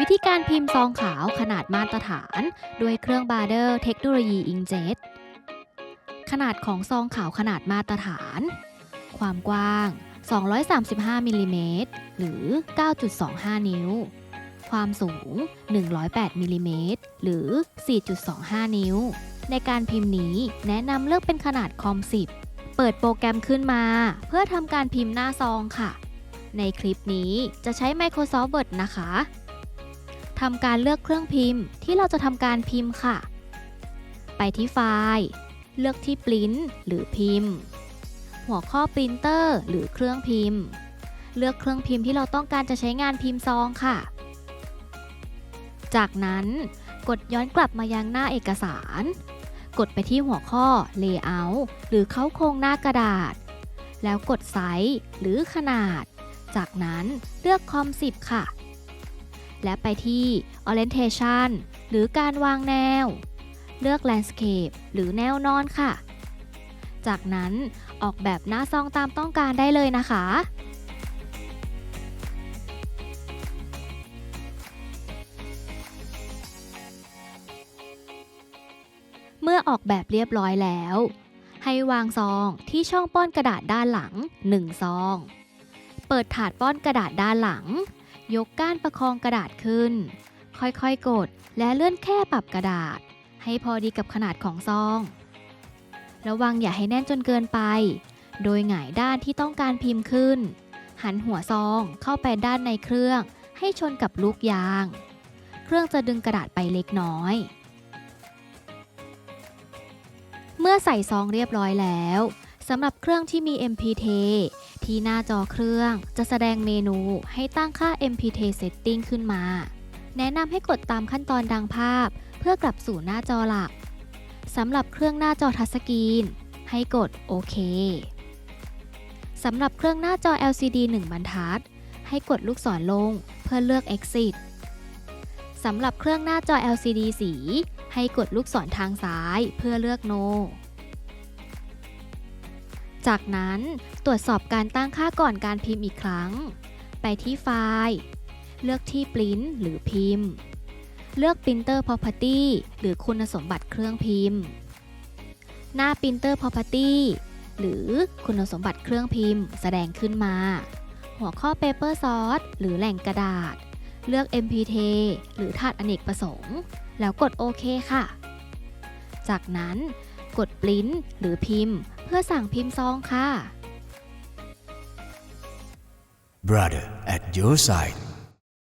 วิธีการพิมพ์ซองขาวขนาดมาตรฐาน ด้วยเครื่องบาร์เดอร์เทคโนโลยีอิงเจ็ตขนาดของซองขาวขนาดมาตรฐาน ความกว้าง 235มิลลิเมตรหรือ 9.25 นิ้ว ความสูง 108มิลลิเมตรหรือ 4.25 นิ้ว ในการพิมพ์นี้แนะนำเลือกเป็นขนาดคอม 10 เปิดโปรแกรมขึ้นมา เพื่อทำการพิมพ์หน้าซองค่ะ ในคลิปนี้จะใช้ Microsoft Word นะคะ ทำการเลือกเครื่องพิมพ์ที่เราจะทำการพิมพ์ค่ะ ไปที่ไฟล์ เลือกที่ Print หรือพิมพ์ หัวข้อ Printer หรือเครื่องพิมพ์ เลือกเครื่องพิมพ์ที่เราต้องการจะใช้งานพิมพ์ซองค่ะ จากนั้นกดย้อนกลับมายังหน้าเอกสาร กดไปที่หัวข้อ Layout หรือเข้าโครงหน้ากระดาษ แล้วกดไซส์หรือขนาด จากนั้นเลือกคอม10 ค่ะ และไปที่ Orientation หรือการวางแนว เลือก Landscape หรือแนวนอนค่ะ จากนั้นออกแบบหน้าซองตามต้องการได้เลยนะคะเมื่อออกแบบเรียบร้อยแล้ว ให้วางซองที่ช่องป้อนกระดาษด้านหลัง 1 ซอง เปิดถาดป้อนกระดาษด้านหลัง ยกก้านประคองกระดาษขึ้น ค่อยๆกดและเลื่อนแค่ปรับกระดาษ ให้พอดีกับขนาดของซอง ระวังอย่าให้แน่นจนเกินไป โดยหงายด้านที่ต้องการพิมพ์ขึ้น หันหัวซองเข้าไปด้านในเครื่อง ให้ชนกับลูกยาง เครื่องจะดึงกระดาษไปเล็กน้อย เมื่อใส่ซองเรียบร้อยแล้ว สำหรับเครื่องที่มี MPT ที่หน้าจอเครื่องจะแสดงเมนูให้ตั้งค่า MPT Setting ขึ้นมา แนะนำให้กดตามขั้นตอนดังภาพ เพื่อกลับสู่หน้าจอหลักสำหรับเครื่องหน้าจอทัชสกรีน ให้กดโอเคสำหรับเครื่องหน้าจอ LCD 1 บรรทัด ให้กดลูกศรลงเพื่อเลือก Exit สำหรับเครื่องหน้าจอ LCD สี ให้กดลูกศรทางซ้ายเพื่อเลือก No จากนั้นตรวจสอบการตั้งค่าก่อนการพิมพ์อีกครั้ง ไปที่ไฟล์ เลือกที่ Print หรือพิมพ์ เลือก Printer Property หรือคุณสมบัติเครื่องพิมพ์ หน้า Printer Property หรือคุณสมบัติเครื่องพิมพ์ แสดงขึ้นมา หัวข้อ Paper Source หรือแหล่งกระดาษ เลือก MPT หรือถาดอเนกประสงค์ แล้วกดโอเคค่ะ จากนั้นกด Print หรือพิมพ์ เพื่อสั่งพิมพ์ซองค่ะ Brother at your side